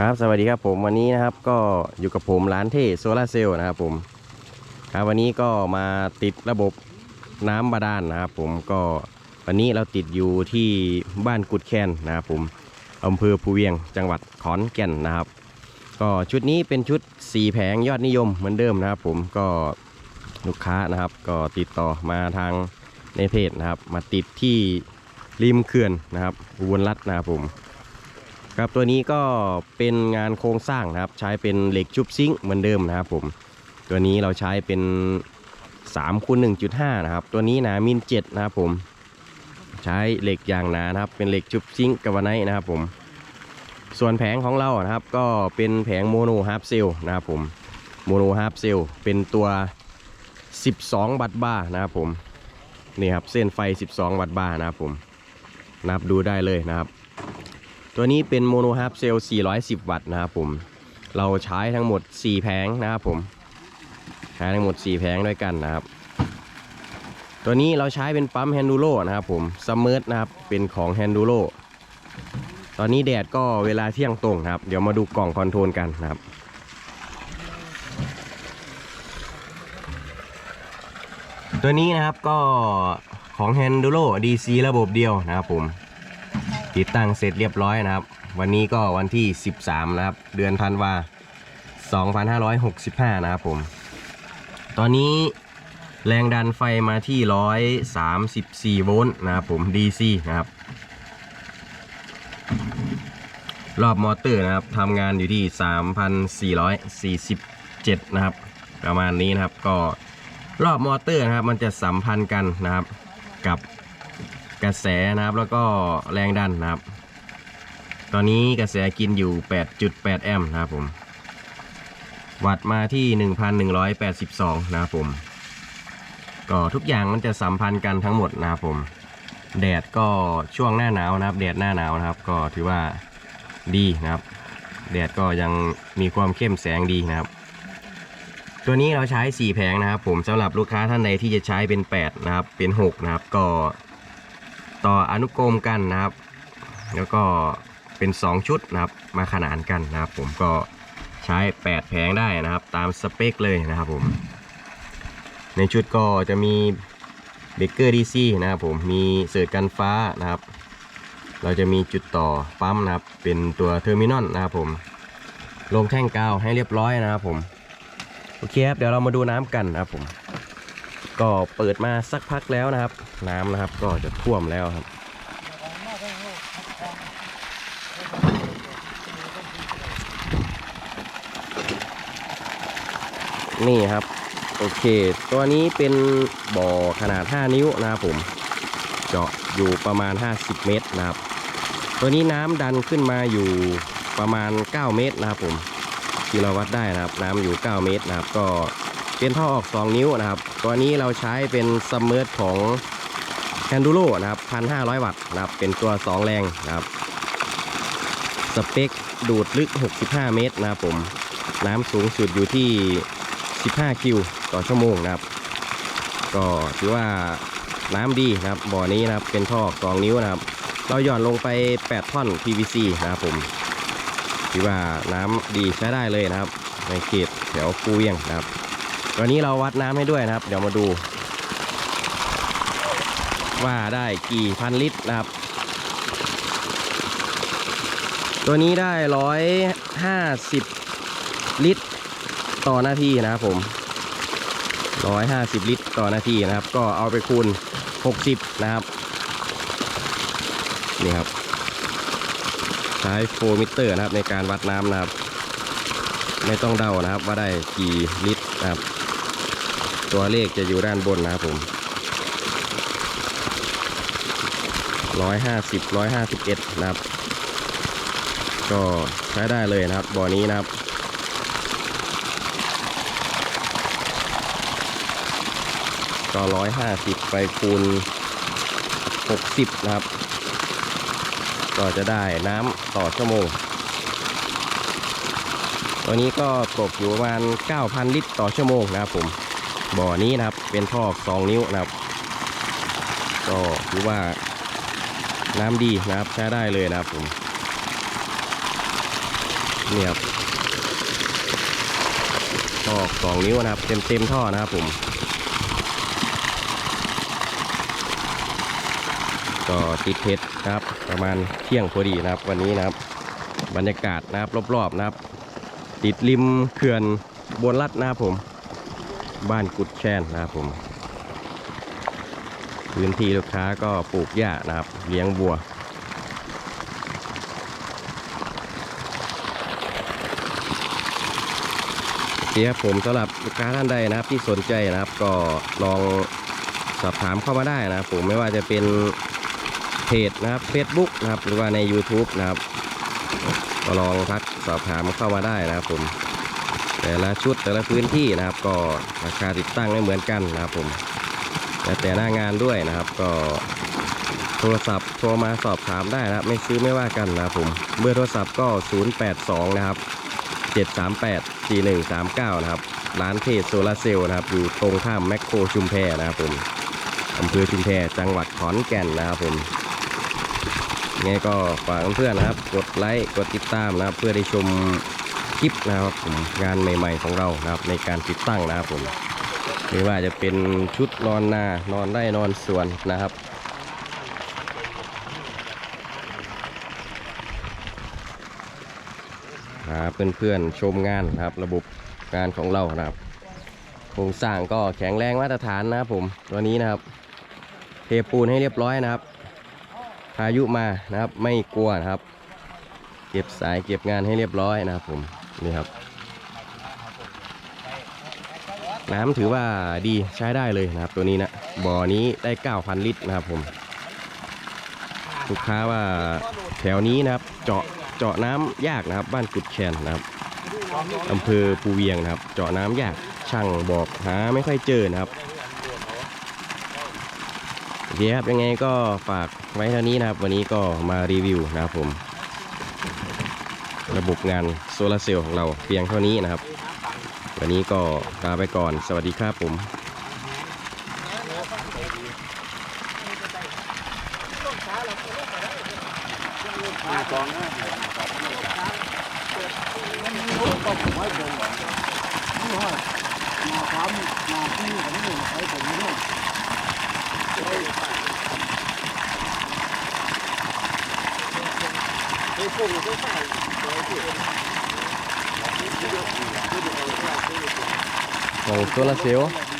ครับสวัสดีครับผมวันนี้นะครับก็อยู่กับผมร้านเทโซลาเซลล์นะครับผมครับวันนี้ก็มาติดระบบน้ำบาดาลนะครับผมก็วันนี้เราติดอยู่ที่บ้านกุดแคนนะครับผมอำเภอภูเวียงจังหวัดขอนแก่นนะครับ ก็ชุดนี้เป็นชุด4แผงยอดนิยมเหมือนเดิมนะครับ ผมก็ลูกค้านะครับ ก็ติดต่อมาทางในเพจนะครับ มาติดที่ริมเขื่อนนะครับอุบลรัตน์นะครับผม ครับตัวนี้ก็เป็นงานโครงสร้างนะครับ ใช้เป็นเหล็กชุบซิงค์เหมือนเดิมนะครับผมตัวนี้เราใช้เป็น3คูณ1.5 นะครับ ตัวนี้หนามิล7นะครับผม ใช้เหล็กอย่างหนานะครับ เป็นเหล็กชุบซิงค์กาวาไนนะครับผม ส่วนแผงของเรานะครับ ก็เป็นแผงโมโนฮาร์ปเซลนะครับผม โมโนฮาร์ปเซลเป็นตัว 12 วัตต์บาร์นะครับผม นี่ครับเส้นไฟ 12 วัตต์บาร์นะครับผม นับดูได้เลยนะครับ ตัวนี้เป็นโมโนฮาร์ปเซลล์410 วัตต์นะครับผม เราใช้ทั้งหมด 4 แผงนะครับผมใช้ทั้งหมด 4 แผงด้วยกันนะครับ ตัวนี้เราใช้เป็นปั๊มแฮนดูโ o นะครับผมซัมเมอร์นะครับ เป็นของแฮนดูโ o ตอนนี้แดดก็เวลาเที่ยงตรงนะครับ เดี๋ยวมาดูกล่องคอนโทรลกันนะครับตัวนี้นะครับก็ของ h a n d u l o DC ระบบเดียวนะครับผม ติดตั้งเสร็จเรียบร้อยนะครับ วันนี้ก็วันที่ 13 นะครับ เดือนธันวา2565 นะครับผม ตอนนี้แรงดันไฟมาที่ 134 โวลต์นะครับผม DC นะครับ รอบมอเตอร์นะครับทำงานอยู่ที่ 3,447 นะครับ ประมาณนี้นะครับก็รอบมอเตอร์นะครับ มันจะสัมพันธ์กันนะครับกับ กระแสนะครับแล้วก็แรงดันนะครับ ตอนนี้กระแสกินอยู่ 8.8 แอมป์นะครับผม วัดมาที่ 1,182 นะครับผม ก็ทุกอย่างมันจะสัมพันธ์กันทั้งหมดนะครับผม แดดก็ช่วงหน้าหนาวนะครับ แดดหน้าหนาวนะครับ ก็ถือว่าดีนะครับ แดดก็ยังมีความเข้มแสงดีนะครับตัวนี้เราใช้ 4 แผงนะครับ ผมสำหรับลูกค้าท่านใดที่จะใช้เป็น 8 นะครับ เป็น 6 นะครับ ก็ ต่ออนุกรมกันนะครับ แล้วก็เป็น 2 ชุดนะครับมาขนานกันนะครับ ผมก็ใช้ 8 แผงได้นะครับ ตามสเปคเลยนะครับผม ในชุดก็จะมีเบเกอร์ดีซีนะครับผมมีเสิร์ตกันฟ้านะครับ เราจะมีจุดต่อปั๊มนะครับ เป็นตัวเทอร์มินอลนะครับผมลงแท่งกาวให้เรียบร้อยนะครับผม โอเคครับ เดี๋ยวเรามาดูน้ำกันนะครับผม ก็เปิดมาสักพักแล้วนะครับ น้ำนะครับก็จะท่วมแล้วครับ นี่ครับ โอเค ตัวนี้เป็นบ่อขนาด 5 นิ้วนะครับผม เจาะอยู่ประมาณ 50 เมตรนะครับ ตัวนี้น้ำดันขึ้นมาอยู่ประมาณ 9 เมตรนะครับผมที่เราวัดได้นะครับ น้ำอยู่ 9 เมตรนะครับ ก็ เป็นท่อออก 2 นิ้วนะครับ ตัวนี้เราใช้เป็นซัมเมอร์ของแคนดูโ o นะครับ 1,500 วัตต์นะครับ เป็นตัว 2 แรงนะครับ สเปคดูดลึก 65 เมตรนะครับผม น้ำสูงสุดอยู่ที่ 15 คิวต่อชั่วโมงนะครับ ก็ถือว่าน้ำดีนะครับ บ่อนี้นะครับ เป็นท่อ2นิ้วนะครับ เราหย่อนลงไป 8 ท่อน PVC นะครับผม ถือว่าน้ำดีใช้ได้เลยนะครับ ในเขตแถวปูเวียงนะครับ วันนี้เราวัดน้ำให้ด้วยนะครับ เดี๋ยวมาดู ว่าได้กี่พันลิตรนะครับ ตัวนี้ได้ร้อยห้าสิบลิตรต่อนาทีนะครับผมร้อยห้าสิบลิตรต่อนาทีนะครับ ก็เอาไปคูณหกสิบนะครับนี่ครับใช้โฟมิเตอร์นะครับในการวัดน้ำนะครับ ไม่ต้องเดานะครับว่าได้กี่ลิตรนะครับ ตัวเลขจะอยู่ด้านบนนะครับผมร้อยห้าสิบร้อยห้าสิบเอ็ดนะครับ ก็ใช้ได้เลยนะครับบ่อนี้นะครับก็ร้อยห้าสิบไปคูณหกสิบนะครับ ก็จะได้น้ำต่อชั่วโมงตัวนี้ก็ตกอยู่ประมาณ 9,000 ลิตรต่อชั่วโมงนะครับผม บ่อนี้นะครับ เป็นท่อ2นิ้วนะครับ ก็ถือว่าน้ำดีนะครับใช้ได้เลยนะครับผมนี่ครับท่อสองนิ้วนะครับ เต็มเต็มท่อนะครับผม ก็ติดเพชรนะครับ ประมาณเที่ยงพอดีนะครับ วันนี้นะครับ บรรยากาศนะครับรอบๆนะครับ ติดริมเขื่อนบนรัดนะครับผม บ้านกุดแชนนะครับผม พื้นที่ลูกค้าก็ปลูกหญ้านะครับ เลี้ยงวัวเคครับผมสำหรับลูกค้าท่านใดนะครับที่สนใจนะครับก็ลองสอบถามเข้ามาได้นะครับผมไม่ว่าจะเป็นเพจนะครับ Facebook นะครับ หรือว่าใน YouTube นะครับก็ลองทักสอบถามเข้ามาได้นะครับผม แต่ละชุดแต่ละพื้นที่นะครับก็ราคาติดตั้งไม่เหมือนกันนะครับผมแล้วแต่หน้างานด้วยนะครับก็โทรศัพท์โทรมาสอบถามได้นะครับ ไม่ซื้อไม่ว่ากันนะครับผมเบอร์โทรศัพท์ก็ 082 นะครับ 738 4139 นะครับ ร้านเทศโซลาร์เซลล์นะครับ อยู่ตรงข้ามแมคโครชุมแพนะครับผมอำเภอชุมแพจังหวัดขอนแก่นนะครับผมงไงก็ฝากเพื่อนๆนะครับ กดไลค์กดติดตามนะครับ เพื่อได้ชม คลิปนะครับผมงานใหม่ ๆ ของเรานะครับในการติดตั้งนะครับผมไม่ว่าจะเป็นชุดนอนนานอนได้นอนสวนนะครับหาเพื่อนๆชมงานนะครับ ระบบงานของเรานะครับโครงสร้างก็แข็งแรงมาตรฐานนะครับผมตัวนี้นะครับ เทปูนให้เรียบร้อยนะครับพายุมานะครับไม่กลัวนะครับ เก็บสายเก็บงานให้เรียบร้อยนะครับผม นี่ครับ น้ำถือว่าดีใช้ได้เลยนะครับ ตัวนี้นะบ่อนี้ได้ 9,000 ลิตรนะครับผมลูกค้าว่าแถวนี้นะครับ เจาะเจาะน้ำยากนะครับ บ้านกุดแคนนะครับอำเภอภูเวียงนะครับ เจาะน้ำยากช่างบอกหาไม่ค่อยเจอนะครับโอเคครับยังไงก็ฝากไว้เท่านี้นะครับ วันนี้ก็มารีวิวนะครับผม ระบบงานโซลาร์เซลล์ของเราเพียงเท่านี้นะครับ วันนี้ก็ลาไปก่อน สวัสดีครับผมของ โซลาร์